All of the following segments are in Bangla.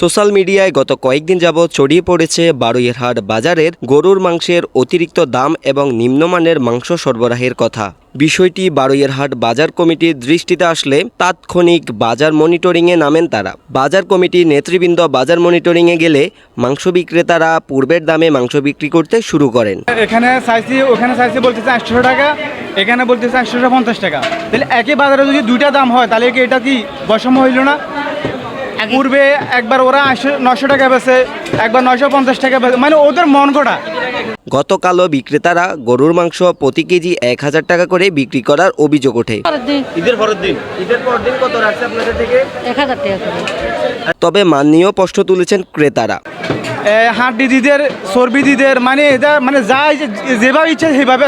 সোশ্যাল মিডিয়ায় গত কয়েকদিন যাবৎ ছড়িয়ে পড়েছে বারুইরহাট বাজারের গরুর মাংসের অতিরিক্ত দাম এবং নিম্নমানের মাংস সরবরাহের কথা। বিষয়টি বারুইরহাট বাজার কমিটির দৃষ্টিতে আসলে তাৎক্ষণিক বাজার মনিটরিংয়ে নামেন তারা। বাজার কমিটির নেতৃবৃন্দ বাজার মনিটরিংয়ে গেলে মাংস বিক্রেতারা পূর্বের দামে মাংস বিক্রি করতে শুরু করেন। এখানে চাইছি ওখানে চাইছি বলতেছে আটশো টাকা, এখানে বলতেছে একশো পঞ্চাশ টাকা। তাহলে একই বাজারে যদি দুইটা দাম হয়, তাহলে কি এটা কি বৈষম্য হইল না? পূর্বে একবার ওরা নশো টাকা বেছে একবার নশো পঞ্চাশ টাকা বেছে মানে ওদের মন কটা গতকালও বিক্রেতারা গরুর মাংস প্রতি কেজি এক হাজার টাকা করে বিক্রি করার অভিযোগ ওঠে। ঈদের পরের দিন? ঈদের পরের দিন কত রাখছে আপনাদের থেকে? এক হাজার টাকা তবে মান নিয়েও প্রশ্ন তুলেছেন ক্রেতারা। হাড্ডি দিদের চর্বি দিদের মানে এটা মানে যা যেভাবে ইচ্ছে সেভাবে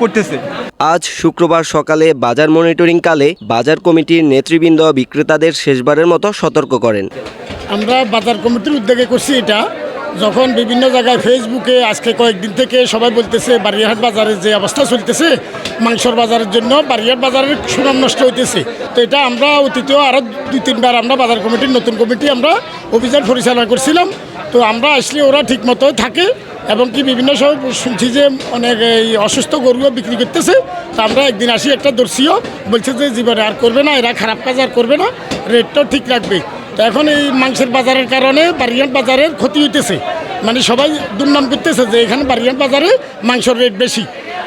করতেছে। আজ শুক্রবার সকালে বাজার মনিটরিং কালে বাজার কমিটির নেতৃবৃন্দ বিক্রেতাদের শেষবারের মতো সতর্ক করেন। আমরা বাজার কমিটির উদ্যোগে করছি এটা। যখন বিভিন্ন জায়গায় ফেসবুকে আজকে কয়েকদিন থেকে সবাই বলতেছে বারিয়াহাট বাজারের যে অবস্থা চলতেছে, মাংসর বাজারের জন্য বারিয়াহাট বাজারের সুনাম নষ্ট হইতেছে। তো এটা আমরা অতীতেও আরও দুই, তিনবার আমরা বাজার কমিটির নতুন কমিটি আমরা অভিযান পরিচালনা করছিলাম। তো আমরা আসলে ওরা ঠিক মতো থাকে। এবং কি বিভিন্ন সময় শুনছি যে অনেক এই অসুস্থ গরুও বিক্রি করতেছে। তো আমরা একদিন আসি, একটা দর্শীও বলছে যে জীবনে আর করবে না, এরা খারাপ কাজ আর করবে না, রেটটাও ঠিক রাখবে। তো এখন এই মাংসের বাজারের কারণে বারিয়ান বাজারের ক্ষতি হইতেছে। মানে সবাই দুর্নাম করতেছে যে এখানে বারিয়ান বাজারে মাংসের রেট বেশি।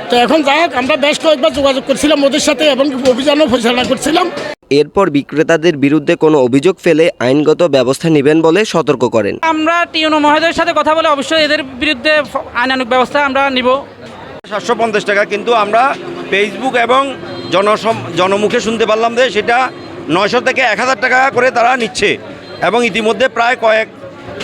তো এখন যাই হোক আমরা বেশ কয়েকবার যোগাযোগ করছিলাম ওদের সাথে এবং অভিযানও পরিচালনা করছিলাম। এরপর বিক্রেতাদের বিরুদ্ধে কোনো অভিযোগ ফেলে আইনগত ব্যবস্থা নেবেন বলে সতর্ক করেন। আমরা টিউনো মহোদয়ের সাথে কথা বলে অবশ্যই এদের বিরুদ্ধে আইনানুগ ব্যবস্থা আমরা নিব। সাতশো পঞ্চাশ টাকা কিন্তু আমরা ফেসবুক এবং জনসম জনমুখে শুনতে পারলাম যে সেটা নয়শো থেকে এক হাজার টাকা করে তারা নিচ্ছে এবং ইতিমধ্যে প্রায় কয়েক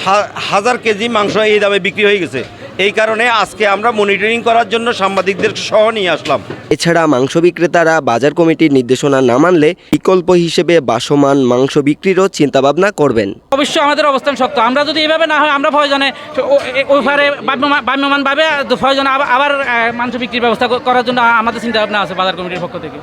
হা- হাজার কেজি মাংস এই দামে বিক্রি হয়ে গেছে। এই কারণে আজকে আমরা মনিটরিং করার জন্য সাংবাদিকদের সহ নিয়ে আসলাম। এছাড়া মাংস বিক্রেতারা বাজার কমিটির নির্দেশনা না মানলে বিকল্প হিসেবে বাসমান মাংস বিক্রিরও চিন্তাভাবনা করবেন। অবশ্যই আমাদের অবস্থান শক্ত। আমরা যদি এভাবে না হয় আমরা প্রয়োজনে ওই ফারে বাম্যমান ভাবে প্রয়োজনে আবার আবার মাংস বিক্রির ব্যবস্থা করার জন্য আমাদের চিন্তাভাবনা আছে বাজার কমিটির পক্ষ থেকে।